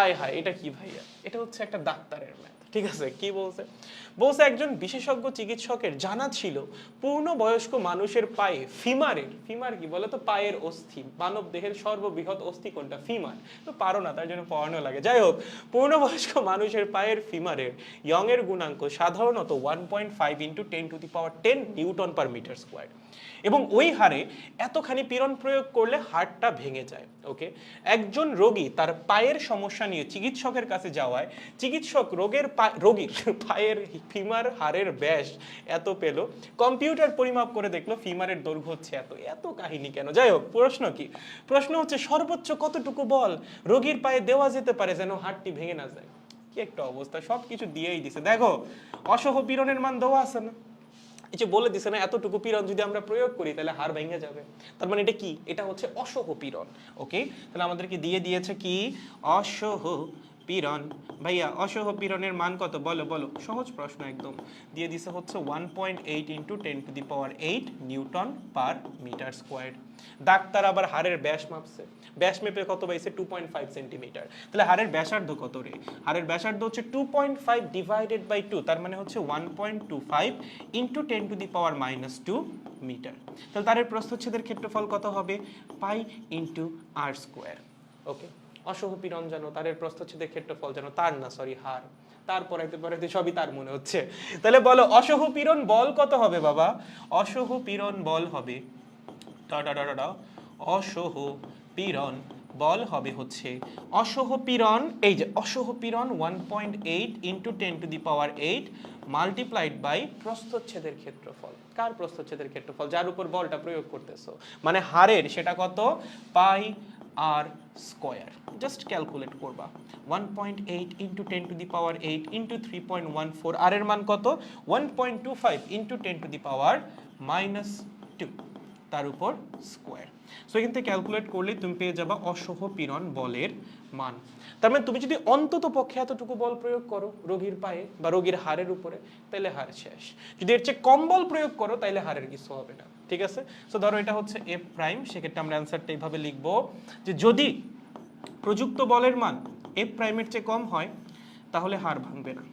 আয় হায়, এটা কি ভাইয়া? এটা হচ্ছে একটা ডাক্তারের ম্যাথ, ঠিক আছে? কি বলছে? বলছে, একজন বিশেষজ্ঞ চিকিৎসকের জানা ছিল পূর্ণ বয়স্ক মানুষের পায়ে ফিমারের, ফিমার কি বলে তো পায়ের অস্থি, মানব দেহের সর্ববৃহৎ অস্থি কোনটা? ফিমার। তো পারো না, তার জন্য পড়ানো লাগে। যাই হোক, পূর্ণবয়স্ক মানুষের পায়ের ফিমারের ইয়ং এর গুণাঙ্ক সাধারণত one point five into ten to the power ten newton per metre square এবং ওই হারে এতখানি পীড়ন প্রয়োগ করলে হাড়টা ভেঙে যায় ওকে একজন রোগী তার পায়ের সমস্যা নিয়ে চিকিৎসকের কাছে যাওয়ায় চিকিৎসক রোগের রোগীর পায়ের ফিমার হাড়ের ব্যাস এত পেল, কম্পিউটার পরিমাপ করে দেখল ফিমারের দৈর্ঘ্য হচ্ছে এত এত কাহিনী কেন? যাই হোক, প্রশ্ন কি? প্রশ্ন হচ্ছে সর্বোচ্চ কতটুকু বল রোগীর পায়ে দেওয়া যেতে পারে যেন হাড়টি ভেঙে না যায়? কি একটা অবস্থা সব কিছু দিয়েই দিছে। দেখো, অসহ পীড়নের মান দেওয়া আছে না। এই যে বলে দিছে না, এতটুকু পীড়ন যদি আমরা প্রয়োগ করি, তাহলে হাড় ভেঙে যাবে। তার মানে এটা কি? এটা হচ্ছে অসহ পীড়ন ওকে তাহলে আমাদেরকে দিয়ে দিয়েছে কি? অসহ পীড়ন। ভাইয়া, অসহ পীড়নের মান কত? বলো বলো। সহজ প্রশ্ন একদম। দিয়ে দিছে হচ্ছে one point eight into ten to the power eight newton per metre square. Doctor আবার হাড়ের ব্যাস মাপছে। ব্যাস মেপে কত পাইছে? টু পয়েন্ট ফাইভ সেন্টিমিটার তাহলে হাড়ের ব্যাসার্ধ কত রে? হাড়ের ব্যাসার্ধ হচ্ছে two point five divided by two তার মানে হচ্ছে one point two five into ten to the power minus two metre তাহলে তারের প্রস্থচ্ছেদের ক্ষেত্রফল কত হবে? পাই ইন্টু আর স্কোয়ার ওকে অসহ পীড়ন যেন তারের প্রস্থচ্ছেদের ক্ষেত্রফল যেন, তার না সরি হার। তারপর এতে পরে সবই তার মনে হচ্ছে। তাহলে বলো, অসহ পীড়ন বল কত হবে বাবা? অসহ পীড়ন বল হবে। অসহ পীড়ন বল হবে হচ্ছে, অসহ পীড়ন, এই যে, অসহ পীড়ন one point eight into ten to the power eight multiplied by প্রস্থচ্ছেদের ক্ষেত্রফল। কার প্রস্থচ্ছেদের ক্ষেত্রফল? যার উপর বলটা প্রয়োগ করতেছো। মানে হারের, সেটা কত? Pi r square just calculate করবা। One point eight into ten to the power eight into three point one four r এর মান কত? One point two five into ten to the power minus two তার উপর square so এখান থেকে calculate করলে তুমি পেয়ে যাবা অসহ পীড়ন বলের মান। তার মানে তুমি যদি অন্তত পক্ষে এতটুকু বল প্রয়োগ করো, রোগীর পায়ে বা রোগীর হাড়ের উপরে, তাহলে হাড় শেষ। যদি এর চেয়ে কম বল প্রয়োগ করো, তাহলে হাড়ের কিছু হবে না। ঠিক আছে? সো ধরো এটা হচ্ছে এফ প্রাইম সেক্ষেত্রে আমরা অ্যান্সারটা এইভাবে লিখব যে যদি প্রযুক্ত বলের মান এফ প্রাইমের চেয়ে কম হয়, তাহলে হার ভাঙবে না।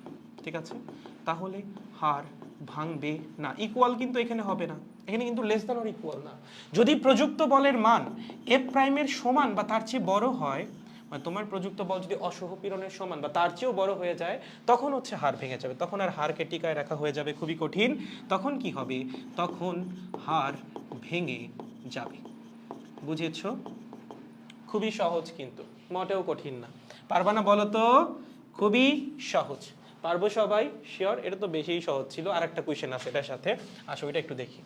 ঠিক আছে? তাহলে হার ভাঙবে না। ইকুয়াল কিন্তু এখানে হবে না। এখানে কিন্তু লেস দ্যান অর ইকুয়াল না। যদি প্রযুক্ত বলের মান এফ প্রাইমের সমান বা তার চেয়ে বড় হয় মানে তোমার প্রযুক্ত বল যদি অসহ পীড়নের সমান বা তার চেয়েও বড় হয়ে যায়, তখন হচ্ছে হাড় ভেঙে যাবে। তখন আর হাড়কে টিকায় রাখা হয়ে যাবে খুবই কঠিন। তখন কি হবে? তখন হাড় ভেঙে যাবে। বুঝেছ? খুবই সহজ কিন্তু। মোটেও কঠিন না। পারবা না বলো তো? খুবই সহজ। পারব সবাই? শিওর এটা তো বেশিই সহজ ছিল। আর একটা কোয়েশ্চেন আছে এটার সাথে। আসো, এটা একটু দেখি।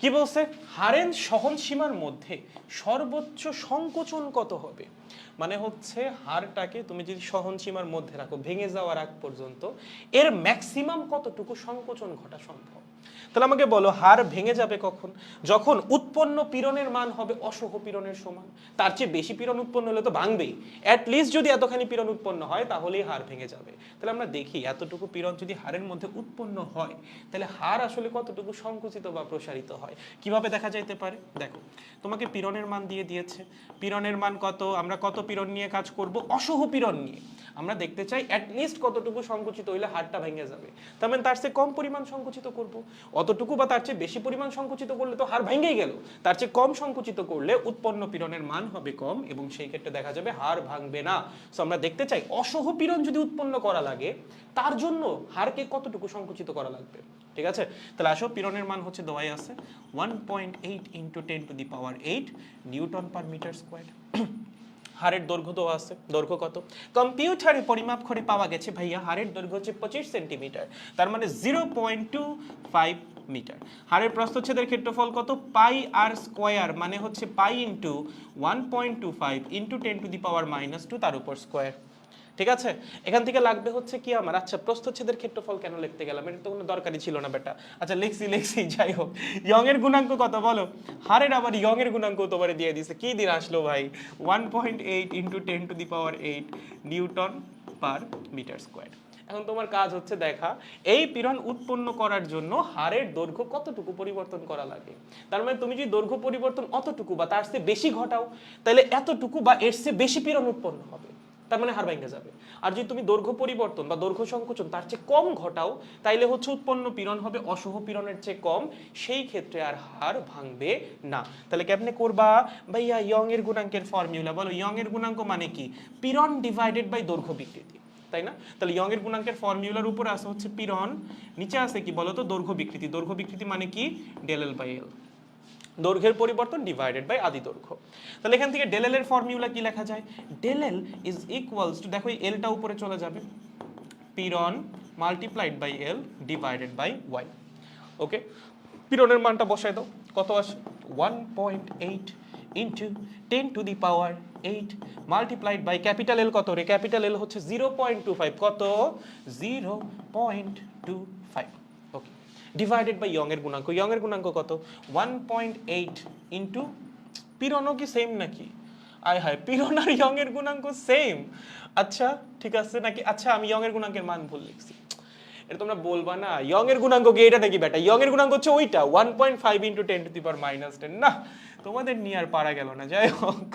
কি বলছে? হারেন সহন সীমার মধ্যে সর্বোচ্চ সংকোচন কত হবে? মানে হচ্ছে হারটাকে তুমি যদি সহন সীমার মধ্যে রাখো, ভেঙে যাওয়ার আগ পর্যন্ত, এর ম্যাক্সিমাম কতটুকু সংকোচন ঘটা সম্ভব? তাহলে আমাকে বলো হার ভেঙে যাবে কখন? যখন উৎপন্ন পীড়নের মান হবে অসহ পীড়নের সমান। তার চেয়ে বেশি পীড়ন উৎপন্ন হলে তো ভাঙবেই। লিস্ট যদি এতখানি পীড়ন উৎপন্ন হয়, তাহলেই হার ভেঙে যাবে। তাহলে আমরা দেখি, এতটুকু পীড়ন যদি হারের মধ্যে উৎপন্ন হয়, তাহলে হার আসলে কতটুকু সংকুচিত বা প্রসারিত হয়? কীভাবে দেখা যাইতে পারে? দেখো, তোমাকে পীড়নের মান দিয়ে দিয়েছে। পীড়নের মান কত? আমরা কত পীড়ন নিয়ে কাজ করব? অসহ পীড়ন নিয়ে। আমরা দেখতে চাই লিস্ট কতটুকু সংকুচিত হইলে হারটা ভেঙে যাবে। তার মানে তার চেয়ে কম পরিমাণ সংকুচিত করব। অতটুকু বা তার চেয়ে বেশি পরিমাণ সংকুচিত করলে তো হাড় ভেঙেই গেল। তার চেয়ে কম সংকুচিত করলে উৎপন্ন পীড়নের মান হবে কম এবং সেই ক্ষেত্রে দেখা যাবে হাড় ভাঙবে না। সো আমরা দেখতে চাই, অসহ পীড়ন যদি উৎপন্ন করা লাগে, তার জন্য হাড়কে কতটুকু সংকুচিত করা লাগবে? ঠিক আছে? তাহলে আসো, পীড়নের মান হচ্ছে দোয়াই আছে। One point eight into ten to the power eight newton per metre square হাড়ের দৈর্ঘ্য দেওয়া আছে, দৈর্ঘ্য কত? কম্পিউটারে পরিমাপ করে পাওয়া গেছে ভাইয়া হাড়ের দৈর্ঘ্য হচ্ছে পঁচিশ সেন্টিমিটার, তার মানে zero point two five metre. হাড়ের প্রস্থচ্ছেদের ক্ষেত্রফল কত? পাই আর স্কোয়ার মানে হচ্ছে pi into one point two five into ten to the power minus two, তার উপর স্কোয়ার। ঠিক আছে? এখান থেকে লাগবে হচ্ছে কি আমার? আচ্ছা প্রস্থচ্ছেদের ক্ষেত্রফল কেন লিখতে গেলাম? এটা তো কোনো দরকারই ছিল না বেটা। আচ্ছা লিখছি লিখছি, যাই হোক। ইয়ং এর গুণাঙ্ক কত বলো? হারের আবার ইয়ং এর গুণাঙ্ক তোমারে দিয়ে দিছে। কি দিন আসলো ভাই? One point eight into ten to the power eight newton per metre square এখন তোমার কাজ হচ্ছে দেখা, এই পীড়ন উৎপন্ন করার জন্য হাড়ের দৈর্ঘ্য কতটুকু পরিবর্তন করা লাগে? তার মানে তুমি যদি দৈর্ঘ্য পরিবর্তন অতটুকু বা তার চেয়ে বেশি ঘটাও, তাহলে এতটুকু বা এর চেয়ে বেশি পীড়ন উৎপন্ন হবে। তার মানে হার ভেঙে যাবে। আর যদি তুমি দৈর্ঘ্য পরিবর্তন বা দৈর্ঘ্য সংকোচন তার চেয়ে কম ঘটাও, তাইলে হচ্ছে উৎপন্ন পীড়ন হবে, অসহ পীড়নের চেয়ে কম, সেই ক্ষেত্রে আর হার ভাঙবে না। তাহলে কেমনে করবা? ভাইয়া ইয়ং এর গুণাঙ্কের ফর্মুলা বলো। ইয়ং এর গুণাঙ্ক মানে কি? পীড়ন ডিভাইডেড বাই দৈর্ঘ্য বিকৃতি, তাই না? তাহলে ইয়ং এর গুণাঙ্কের ফর্মুলার উপরে আছে হচ্ছে পীড়ন, নিচে আছে কি বলতো? দৈর্ঘ্য বিকৃতি। দৈর্ঘ্য বিকৃতি মানে কি? ডেল এল বাই এল দৈর্ঘ্যের পরিবর্তন ডিভাইডেড বাই আদি দৈর্ঘ্য। তাহলে এখান থেকে ডেল এল এর ফর্মুলা কি লেখা যায়? Del L is equals to দেখো এলটা উপরে চলে যাবে। পীড়ন multiplied by L divided by Y okay পীড়নের মানটা বসায় দাও। কত আসে? One point eight into ten to the power eight multiplied by capital L কত রে? ক্যাপিটাল এল হচ্ছে জিরো পয়েন্ট টু ফাইভ কত? Zero point two five divided by Young এর গুণাঙ্ক ইয়ং এর গুণাঙ্ক কত? ওয়ান পয়েন্ট এইট ইন্টু পীড়নও কি সেম নাকি? আয় হায় পীড়ন আর ইয়ং এর গুণাঙ্ক সেম আচ্ছা ঠিক আছে, নাকি? আচ্ছা আমি ইয়ং এর গুণাঙ্কের মান ভুল লিখছি। এটা তোমরা বলবা না। ইয়ং এর গুণাঙ্ক কি এটা নাকি বেটা। ইয়ং এর গুণাঙ্ক হচ্ছে ওইটা one point five into ten to the power minus ten না, তোমাদের নিয়ে আর পারা গেল না, যাই হোক।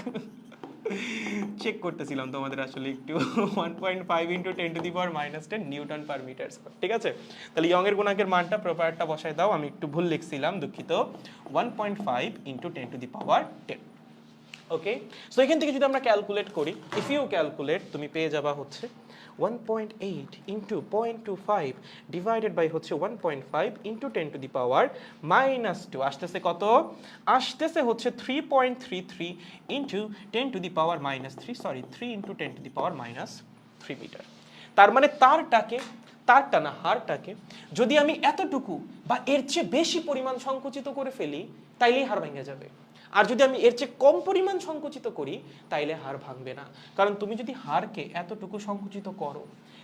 চেক করতেছিলাম তোমাদের আসলে একটু one point five into ten to the power minus ten newton per metre square ঠিক আছে? তাহলে ইয়ংয়ের গুণাকের মানটা প্রপারটা বসায় দাও, আমি একটু ভুল লিখছিলাম, দুঃখিত। One point five into ten to the power ten okay so এখান থেকে যদি আমরা ক্যালকুলেট করি ইফ ইউ ক্যালকুলেট তুমি পেয়ে যাবা হচ্ছে one point eight into point two five divided by হচ্ছে one point five into ten to the power minus two আসতেছে কত? আসতেছে হচ্ছে three point three three into ten to the power minus three sorry three into ten to the power minus three metre তার মানে তারটাকে, তারটা না হারটাকে যদি আমি এতটুকু বা এর চেয়ে বেশি পরিমাণ সংকুচিত করে ফেলি, তাইলেই হার ভেঙে যাবে। আর যদি আমি এর চেয়ে কম পরিমাণ সংকুচিত করি, তাইলে হার ভাঙবে না। কারণ তুমি যদি হারকে এতটুকু সংকুচিত করো,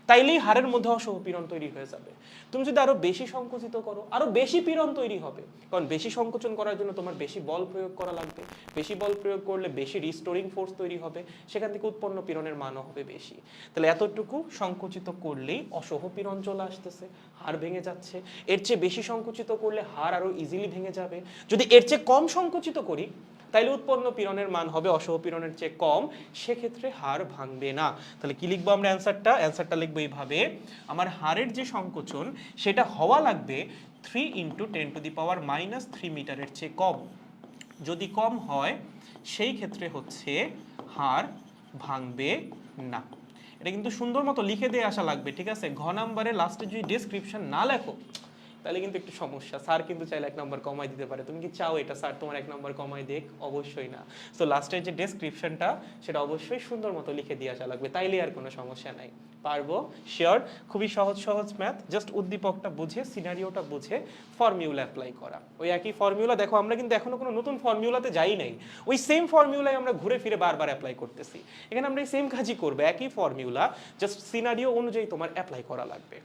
তাইলেই হারের মধ্যে অসহ পীড়ন তৈরি হয়ে যাবে। তুমি যদি আরও বেশি সংকুচিত করো, আরও বেশি পীড়ন তৈরি হবে। কারণ বেশি সংকোচন করার জন্য তোমার বেশি বল প্রয়োগ করা লাগবে। বেশি বল প্রয়োগ করলে বেশি রিস্টোরিং ফোর্স তৈরি হবে। সেখান থেকে উৎপন্ন পীড়নের মানও হবে বেশি। তাহলে এতটুকু সংকুচিত করলেই অসহ পীড়ন চলে আসতেছে। হার ভেঙে যাচ্ছে। এর চেয়ে বেশি সংকুচিত করলে হার আরও ইজিলি ভেঙে যাবে। যদি এর চেয়ে কম সংকুচিত করি, তাইলে উৎপন্ন পীড়নের মান হবে, অসহ পীড়নের চেয়ে কম। সেক্ষেত্রে হার ভাঙবে না। তাহলে কি লিখব আমরা অ্যান্সারটা? অ্যান্সারটা লিখব এইভাবে। আমার হারের যে সংকোচন, সেটা হওয়া লাগবে three into ten to the power minus three মিটারের চেয়ে কম। যদি কম হয়, সেই ক্ষেত্রে হচ্ছে হার ভাঙবে না। এটা কিন্তু সুন্দর মতো লিখে দিয়ে আসা লাগবে, ঠিক আছে? ঘ নাম্বারে লাস্টে যদি ডেসক্রিপশন না লেখো তাহলে কিন্তু একটু সমস্যা। স্যার কিন্তু চাইলে এক নম্বর কমাই দিতে পারে। তুমি কি চাও এটা? স্যার, তোমার এক নম্বর কমাই দেখ অবশ্যই না। তো লাস্টের যে ডেসক্রিপশনটা সেটা অবশ্যই সুন্দর মতো লিখে দিয়ে আসা লাগবে। তাইলে আর কোনো সমস্যা নাই। পারব? শিওর খুবই সহজ সহজ ম্যাথ জাস্ট উদ্দীপকটা বুঝে সিনারিওটা বুঝে ফর্মিউলা অ্যাপ্লাই করা। ওই একই ফর্মিউলা দেখো, আমরা কিন্তু এখনও কোনো নতুন ফর্মিউলাতে যাই নাই। ওই সেম ফর্মিউলাই আমরা ঘুরে ফিরে বারবার অ্যাপ্লাই করতেছি। এখানে আমরা এই সেম কাজই করব। একই ফর্মিউলা জাস্ট সিনারিও অনুযায়ী তোমার অ্যাপ্লাই করা লাগবে।